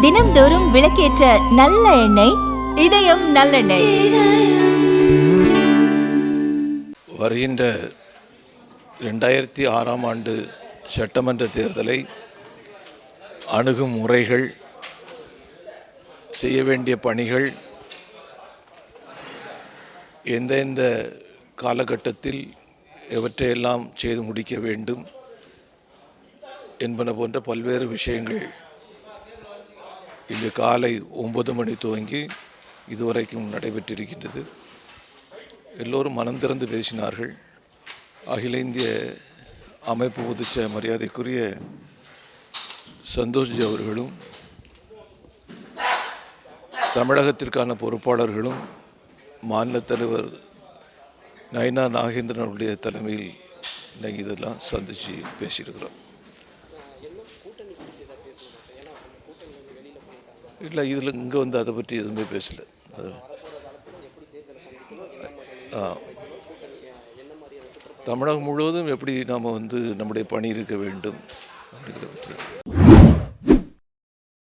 தினம்தோறும் விளக்கேற்ற நல்ல எண்ணெய் இதயம் நல்லெண்ணெய். வருகின்ற ரெண்டாயிரத்தி ஆறாம் ஆண்டு சட்டமன்ற தேர்தலை அணுகும் முறைகள் செய்ய வேண்டிய பணிகள் எந்தெந்த காலகட்டத்தில் எவற்றையெல்லாம் செய்து முடிக்க வேண்டும் என்பன போன்ற பல்வேறு விஷயங்கள் இன்று காலை ஒன்பது மணி துவங்கி இதுவரைக்கும் நடைபெற்றிருக்கின்றது. எல்லோரும் மனம் திறந்து பேசினார்கள். அகில இந்திய அமைப்பு பொதுச்ச மரியாதைக்குரிய சந்தோஷ்ஜி அவர்களும் தமிழகத்திற்கான பொறுப்பாளர்களும் மாநில தலைவர் நயனா நாகேந்திரனுடைய தலைமையில் இன்னைக்கு இதெல்லாம் சந்தித்து பேசியிருக்கிறோம். இல்லை இதில் இங்கே வந்து அதை பற்றி எதுவுமே பேசல. அது தமிழகம் முழுவதும் எப்படி நாம் வந்து நம்முடைய பணி இருக்க வேண்டும் அப்படிங்கிற பற்றி